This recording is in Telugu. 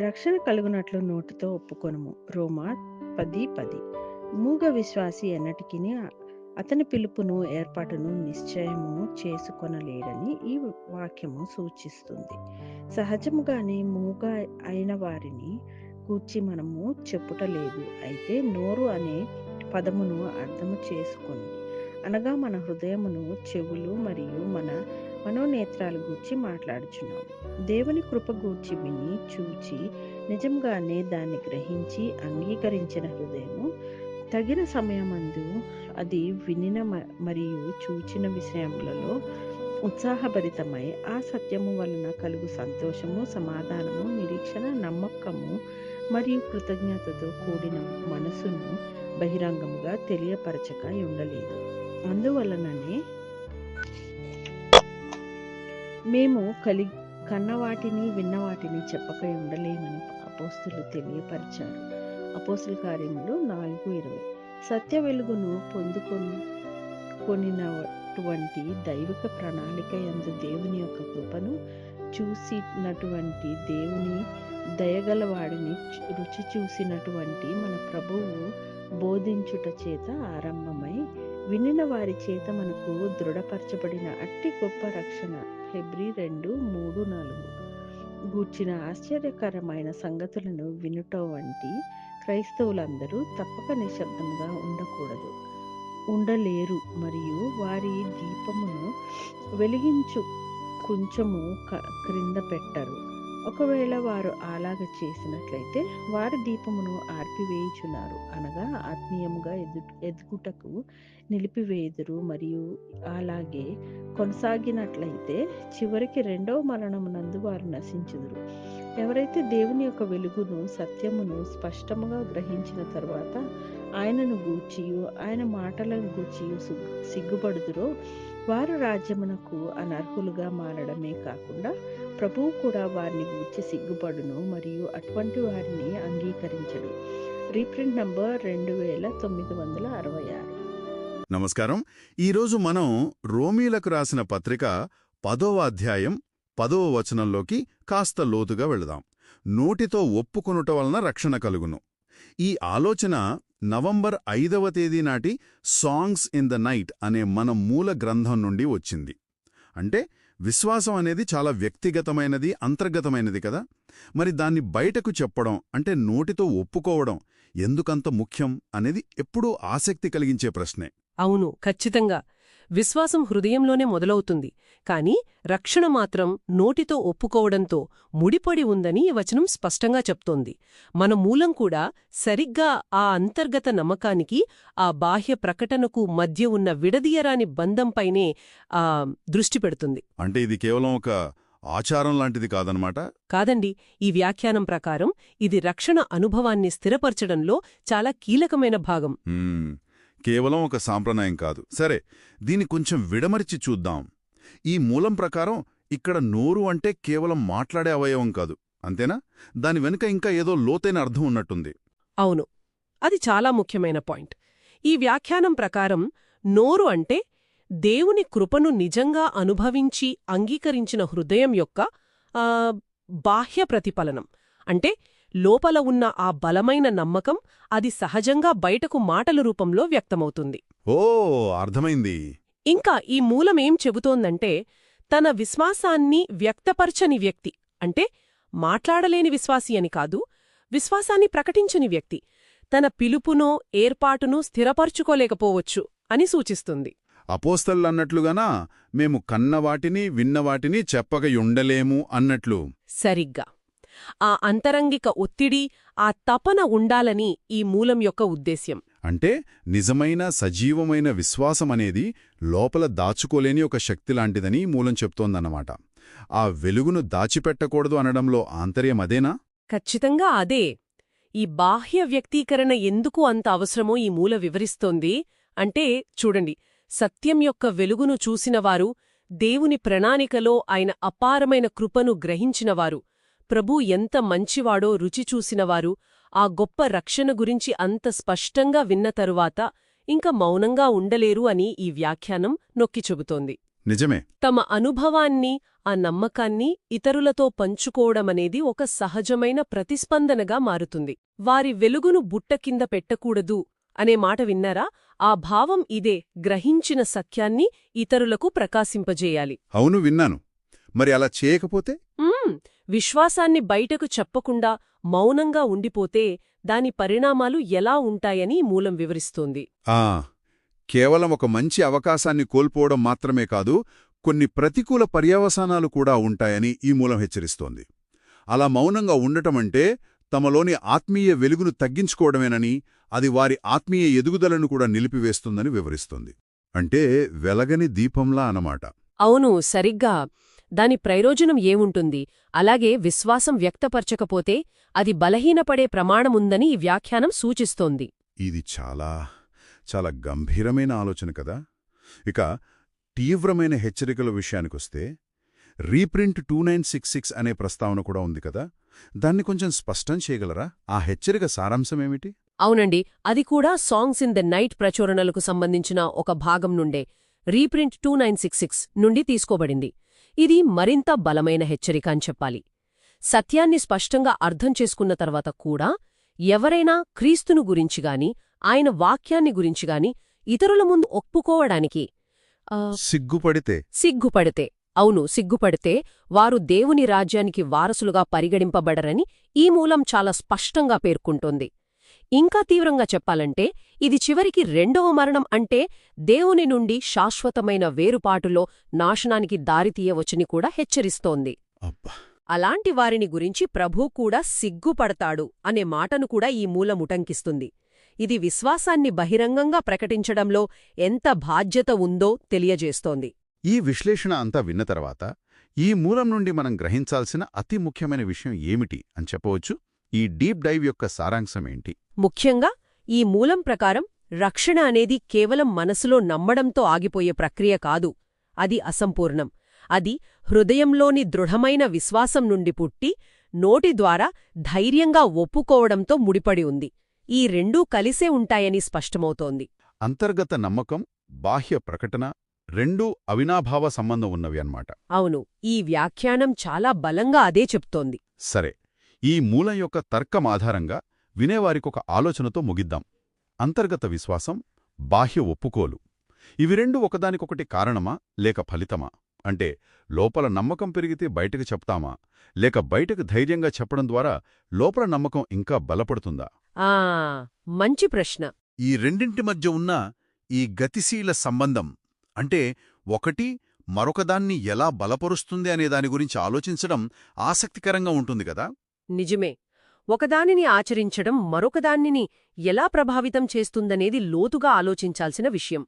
రక్షణ కలుగునట్లు నోటితో ఒప్పుకొనుము. రోమా పది పది. మూగ విశ్వాసి ఎన్నటికీ అతని పిలుపును ఏర్పాటును నిశ్చయము చేసుకొనలేడని ఈ వాక్యము సూచిస్తుంది. సహజముగానే మూగ అయిన వారిని కూర్చి మనము చెప్పుటలేదు. అయితే నోరు అనే పదమును అర్థము చేసుకుంది అనగా మన హృదయమును చెవులు మరియు మన మనోనేత్రాలు గూర్చి మాట్లాడుచున్నాం. దేవుని కృప గూర్చి విని చూచి నిజంగానే దాన్ని గ్రహించి అంగీకరించిన హృదయము తగిన సమయమందు అది వినిన మ- మరియు చూచిన విషయములలో ఉత్సాహభరితమై ఆ సత్యము వలన కలుగు సంతోషము సమాధానము నిరీక్షణ నమ్మకము మరియు కృతజ్ఞతతో కూడిన మనసును బహిరంగముగా తెలియపరచక ఉండలేదు. అందువలననే మేము కలి కన్నవాటిని విన్నవాటిని చెప్పక ఉండలేమని అపోస్తులు తెలియపరిచారు. అపోస్తుల కార్యములు నాలుగు ఇరవై. సత్య వెలుగును పొందుకొని కొనినటువంటి దైవిక ప్రణాళిక యందు దేవుని యొక్క కృపను చూసినటువంటి దేవుని దయగలవాడిని రుచి చూసినటువంటి మన ప్రభువు బోధించుట చేత ఆరంభమై వినిన వారి చేత మనకు దృఢపరచబడిన అట్టి గొప్ప రక్షణ. ఫిబ్రి రెండు మూడు నాలుగు. గూర్చిన ఆశ్చర్యకరమైన సంగతులను వినుట వంటి క్రైస్తవులందరూ తప్పక నిశ్శబ్దంగా ఉండకూడదు. ఉండలేరు మరియు వారి దీపమును వెలిగించు కొంచెము క- క్రింద పెట్టరు. ఒకవేళ వారు అలాగ చేసినట్లయితే వారి దీపమును ఆర్పివేయుచున్నారు. అనగా ఆత్మీయముగా ఎదు ఎదుగుటకు నిలిపివేయుదురు మరియు అలాగే కొనసాగినట్లయితే చివరికి రెండవ మరణమునందు వారు నశించుదురు. ఎవరైతే దేవుని యొక్క వెలుగును సత్యమును స్పష్టముగా గ్రహించిన తర్వాత ఆయనను గూర్చియు ఆయన మాటలను గూర్చియు సిగ్గుపడుదురో వారు రాజ్యమునకు అనర్హులుగా మారడమే కాకుండా ప్రభువు కూడా వారిని గూర్చి సిగ్గుపడును మరియు అటువంటి వారిని అంగీకరించడు. రీప్రింట్ నంబర్ రెండు వేల తొమ్మిది వందల అరవై ఆరు. నమస్కారం. ఈరోజు మనం రోమీలకు రాసిన పత్రిక పదవ అధ్యాయం పదవ వచనంలోకి కాస్త లోతుగా వెళదాం. నోటితో ఒప్పుకొనుట వలన రక్షణ కలుగును. ఈ ఆలోచన నవంబర్ ఐదవ తేదీ నాటి సాంగ్స్ ఇన్ ద నైట్ అనే మన మూల గ్రంథం నుండి వచ్చింది. అంటే విశ్వాసం అనేది చాలా వ్యక్తిగతమైనది అంతర్గతమైనది కదా. మరి దాన్ని బయటకు చెప్పడం అంటే నోటితో ఒప్పుకోవడం ఎందుకంత ముఖ్యం అనేది ఎప్పుడూ ఆసక్తి కలిగించే ప్రశ్నే. అవును ఖచ్చితంగా. విశ్వాసం హృదయంలోనే మొదలవుతుంది. కాని రక్షణ మాత్రం నోటితో ఒప్పుకోవడంతో ముడిపడి ఉందని ఈ వచనం స్పష్టంగా చెప్తోంది. మన మూలం కూడా సరిగ్గా ఆ అంతర్గత నమ్మకానికి ఆ బాహ్య ప్రకటనకు మధ్య ఉన్న విడదీయరాని బంధంపైనే ఆ దృష్టి పెడుతుంది. అంటే ఇది కేవలం ఒక ఆచారం లాంటిది కాదనమాట? కాదండి. ఈ వ్యాఖ్యానం ప్రకారం ఇది రక్షణ అనుభవాన్ని స్థిరపరచడంలో చాలా కీలకమైన భాగం. కేవలం ఒక సాంప్రదాయం కాదు. సరే దీన్ని కొంచెం విడమరిచి చూద్దాం. ఈ మూలం ప్రకారం ఇక్కడ నోరు అంటే కేవలం మాట్లాడే అవయవం కాదు. అంతేనా? దాని వెనుక ఇంకా ఏదో లోతైన అర్థం ఉన్నట్టుంది. అవును. అది చాలా ముఖ్యమైన పాయింట్. ఈ వ్యాఖ్యానం ప్రకారం నోరు అంటే దేవుని కృపను నిజంగా అనుభవించి అంగీకరించిన హృదయం యొక్క బాహ్య ప్రతిఫలనం. అంటే లోపల ఉన్న ఆ బలమైన నమ్మకం అది సహజంగా బయటకు మాటల రూపంలో వ్యక్తమవుతుంది. ఓ అర్థమైంది. ఇంకా ఈ మూలమేం చెబుతోందంటే తన విశ్వాసాన్ని వ్యక్తపరచని వ్యక్తి అంటే మాట్లాడలేని విశ్వాసి అని కాదు విశ్వాసాన్ని ప్రకటించని వ్యక్తి తన పిలుపునో ఏర్పాటును స్థిరపరచుకోలేకపోవచ్చు అని సూచిస్తుంది. అపోస్తల్లన్నట్లుగానా మేము కన్నవాటిని విన్నవాటిని చెప్పక ఉండలేము అన్నట్లు. సరిగ్గా. ఆ అంతరంగిక ఒత్తిడి ఆ తపన ఉండాలని ఈ మూలం యొక్క ఉద్దేశ్యం. అంటే నిజమైన సజీవమైన విశ్వాసమనేది లోపల దాచుకోలేని ఒక శక్తి లాంటిదని మూలం చెప్తోందన్నమాట. ఆ వెలుగును దాచిపెట్టకూడదు అనడంలో ఆంతర్యం అదేనా? ఖచ్చితంగా అదే. ఈ బాహ్య వ్యక్తీకరణ ఎందుకు అంత అవసరమో ఈ మూల వివరిస్తోంది. అంటే చూడండి సత్యం యొక్క వెలుగును చూసినవారు దేవుని ప్రణాళికలో ఆయన అపారమైన కృపను గ్రహించినవారు. ప్రభు ఎంత మంచివాడో రుచి చూసినవారు ఆ గొప్ప రక్షణ గురించి అంత స్పష్టంగా విన్న తరువాత ఇంక మౌనంగా ఉండలేరు అని ఈ వ్యాఖ్యానం నొక్కి చెబుతోంది. నిజమే. తమ అనుభవాన్ని ఆ నమ్మకాన్ని ఇతరులతో పంచుకోవడమనేది ఒక సహజమైన ప్రతిస్పందనగా మారుతుంది. వారి వెలుగును బుట్ట కింద పెట్టకూడదు అనే మాట విన్నారా? ఆ భావం ఇదే గ్రహించిన సత్యాన్ని ఇతరులకు ప్రకాశింపజేయాలి. అవును విన్నాను. మరి అలా చేయకపోతే. విశ్వాసాన్ని బయటకు చెప్పకుండా మౌనంగా ఉండిపోతే దాని పరిణామాలు ఎలా ఉంటాయని మూలం వివరిస్తోంది. ఆ కేవలం ఒక మంచి అవకాశాన్ని కోల్పోవడం మాత్రమే కాదు కొన్ని ప్రతికూల పర్యవసానాలు కూడా ఉంటాయని ఈ మూలం హెచ్చరిస్తోంది. అలా మౌనంగా ఉండటమంటే తమలోని ఆత్మీయ వెలుగును తగ్గించుకోవడమేనని అది వారి ఆత్మీయ ఎదుగుదలను కూడా నిలిపివేస్తుందని వివరిస్తుంది. అంటే వెలగని దీపంలా అన్నమాట. అవును సరిగ్గా. దాని ప్రయోజనం ఏముంటుంది? అలాగే విశ్వాసం వ్యక్తపరచకపోతే అది బలహీనపడే ప్రమాణముందని ఈ వ్యాఖ్యానం సూచిస్తోంది. ఇది చాలా చాలా గంభీరమైన ఆలోచన కదా? ఇక తీవ్రమైన హెచ్చరికల విషయానికొస్తే reprint two nine six six అనే ప్రస్తావన కూడా ఉంది కదా? దాన్ని కొంచెం స్పష్టం చేయగలరా? ఆ హెచ్చరిక సారాంశమేమిటి? అవునండి. అది కూడా సాంగ్స్ ఇన్ ద నైట్ ప్రచురణలకు సంబంధించిన ఒక భాగం నుండే reprint two nine six six నుండి తీసుకోబడింది. ఇది మరింత బలమైన హెచ్చరిక అని చెప్పాలి. సత్యాన్ని స్పష్టంగా అర్థం చేసుకున్న తర్వాత కూడా ఎవరైనా క్రీస్తును గురించిగాని ఆయన వాక్యాన్ని గురించిగాని ఇతరుల ముందు ఒప్పుకోవడానికి సిగ్గుపడితే? సిగ్గుపడితే. అవును సిగ్గుపడితే వారు దేవుని రాజ్యానికి వారసులుగా పరిగణింపబడరని ఈ మూలం చాలా స్పష్టంగా పేర్కొంటోంది. ఇంకా తీవ్రంగా చెప్పాలంటే ఇది చివరికి రెండవ మరణం అంటే దేవుని నుండి శాశ్వతమైన వేరుపాటులో నాశనానికి దారితీయవచ్చని కూడా హెచ్చరిస్తోంది. అబ్బా! అలాంటి వారిని గురించి ప్రభూ కూడా సిగ్గుపడతాడు అనే మాటను కూడా ఈ మూలం ఉటంకిస్తుంది. ఇది విశ్వాసాన్ని బహిరంగంగా ప్రకటించడంలో ఎంత బాధ్యత ఉందో తెలియజేస్తోంది. ఈ విశ్లేషణ అంతా విన్న తర్వాత ఈ మూలం నుండి మనం గ్రహించాల్సిన అతి ముఖ్యమైన విషయం ఏమిటి అని చెప్పవచ్చు? ఈ డీప్ డైవ్ యొక్క సారాంశం ఏంటి ముఖ్యంగా ఈ మూలం ప్రకారం రక్షణ అనేది కేవలం మనసులో నమ్మడంతో ఆగిపోయే ప్రక్రియ కాదు అది అసంపూర్ణం. అది హృదయంలోని దృఢమైన విశ్వాసం నుండి పుట్టి నోటి ద్వారా ధైర్యంగా ఒప్పుకోవడంతో ముడిపడి ఉంది. ఈ రెండూ కలిసే ఉంటాయని స్పష్టమవుతోంది. అంతర్గత నమ్మకం బాహ్య ప్రకటన రెండూ అవినాభావ సంబంధం ఉన్నవి అన్నమాట. అవును ఈ వ్యాఖ్యానం చాలా బలంగా అదే చెప్తోంది. సరే ఈ మూలం యొక్క తర్కం ఆధారంగా వినేవారికొక ఆలోచనతో ముగిద్దాం. అంతర్గత విశ్వాసం బాహ్య ఒప్పుకోలు. ఇవి రెండు ఒకదానికొకటి కారణమా లేక ఫలితమా? అంటే లోపల నమ్మకం పెరిగితే బయటకు చెప్తామా? లేక బయటకు ధైర్యంగా చెప్పడం ద్వారా లోపల నమ్మకం ఇంకా బలపడుతుందా? ఆ మంచి ప్రశ్న. ఈ రెండింటి మధ్య ఉన్న ఈ గతిశీల సంబంధం అంటే ఒకటి మరొకదాన్ని ఎలా బలపరుస్తుంది అనే దాని గురించి ఆలోచించడం ఆసక్తికరంగా ఉంటుంది కదా? నిజమే. ఒకదానిని ఆచరించడం మరొకదానిని ఎలా ప్రభావితం చేస్తుందనేది లోతుగా ఆలోచించాల్సిన విషయం.